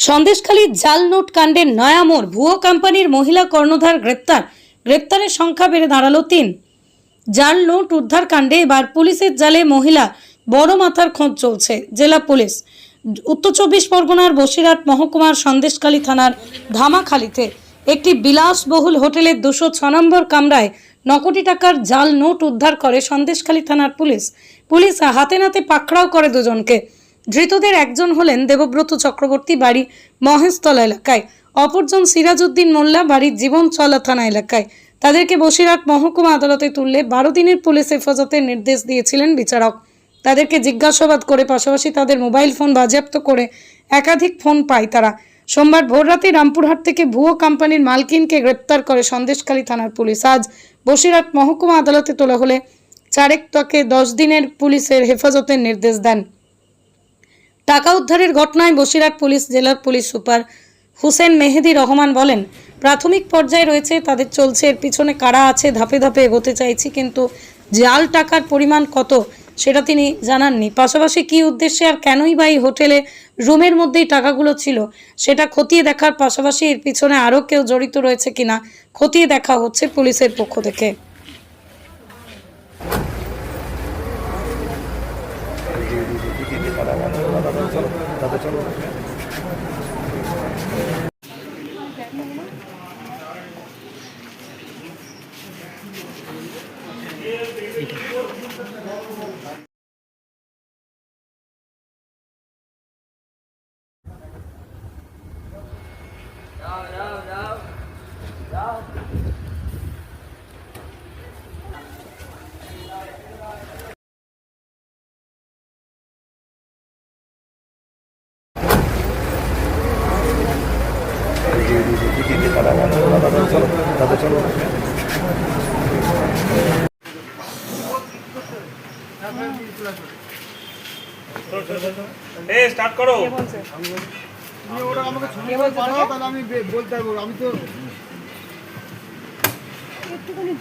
সন্দেশখালী জাল নোট কাণ্ডের নয়ামোড় ভুয়ো কোম্পানির মহিলা কর্ণধার গ্রেপ্তার। গ্রেপ্তারের সংখ্যা বেড়ে দাঁড়াল তিন। জাল নোট উদ্ধার কাণ্ডে এবার পুলিশের জালে মহিলা বড় মাথার খোঁজ চলছে জেলা পুলিশ। উত্তর চব্বিশ পরগনার বসিরহাট মহকুমার সন্দেশখালী থানার ধামাখালীতে একটি বিলাসবহুল হোটেলের দুশো ছ নম্বর কামরায় ন কোটি টাকার জাল নোট উদ্ধার করে সন্দেশখালী থানার পুলিশ। পুলিশ হাতে নাতে পাকড়াও করে দুজনকে। ধৃতদের একজন হলেন দেবব্রত চক্রবর্তী বাড়ি মহেশতলা এলাকায়। অপরজন সিরাজউদ্দিন মোল্লা বাড়ির জীবনচলা থানা এলাকায়। তাদেরকে বসিরহাট মহকুমা আদালতে তুললে বারো দিনের পুলিশ হেফাজতের নির্দেশ দিয়েছিলেন বিচারক। তাদেরকে জিজ্ঞাসাবাদ করে পাশাপাশি তাদের মোবাইল ফোন বাজেয়াপ্ত করে একাধিক ফোন পায় তারা। সোমবার ভোররাতে রামপুরহাট থেকে ভুয়ো কোম্পানির মালকিনকে গ্রেপ্তার করে সন্দেশখালী থানার পুলিশ। আজ বসিরহাট মহকুমা আদালতে তোলা হলে চারেক তাকে দশ দিনের পুলিশের হেফাজতের নির্দেশ দেন। টাকা উদ্ধারের ঘটনায় বসিরহাট পুলিশ, জেলার পুলিশ সুপার হুসেন মেহেদি রহমান বলেন, প্রাথমিক পর্যায়ে রয়েছে, তাদের চলছে, এর পিছনে কারা আছে, ধাপে ধাপে এগোতে চাইছি, কিন্তু জাল টাকার পরিমাণ কত, সেটা তিনি জানাননি। পাশাপাশি কী উদ্দেশ্যে আর কেনই বা এই হোটেলে, রুমের মধ্যেই টাকাগুলো ছিল, সেটা খতিয়ে দেখার পাশাপাশি এর পিছনে আরও কেউ জড়িত রয়েছে কিনা, খতিয়ে দেখা হচ্ছে পুলিশের পক্ষ থেকে। কি কি কথা চলো তাদের চলো। এ স্টার্ট করো। তুমি ওরা আমাকে ছবি পাঠাও তাহলে আমি বলতে পারব। আমি তো কি করবি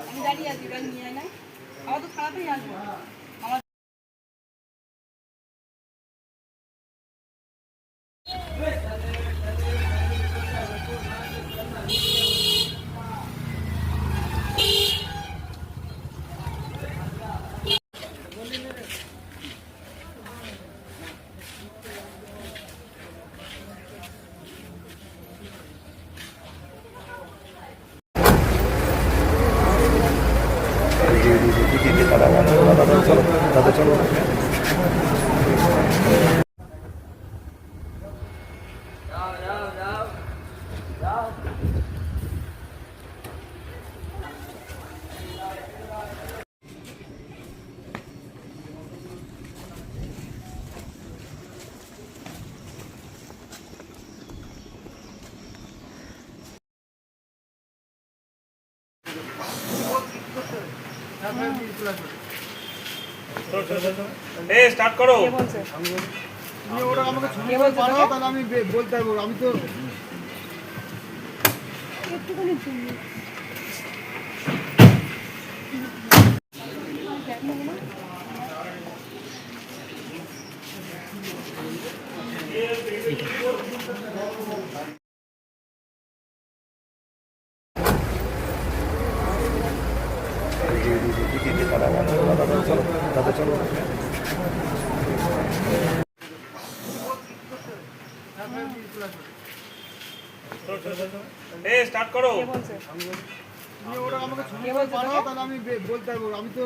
আমি দাঁড়িয়ে আছি ব্যাগ নিয়ে নেয় আমার তো খারাপই আসব। আমার এ স্টার্ট করো। তুমি ওরা আমাকে ছবি পাঠাও তাহলে আমি বলতে পারব। আমি তো এ স্টার্ট করো। তুমি ওরা আমাকে ছবি পাঠাও তাহলে আমি বলতে পারব আমি তো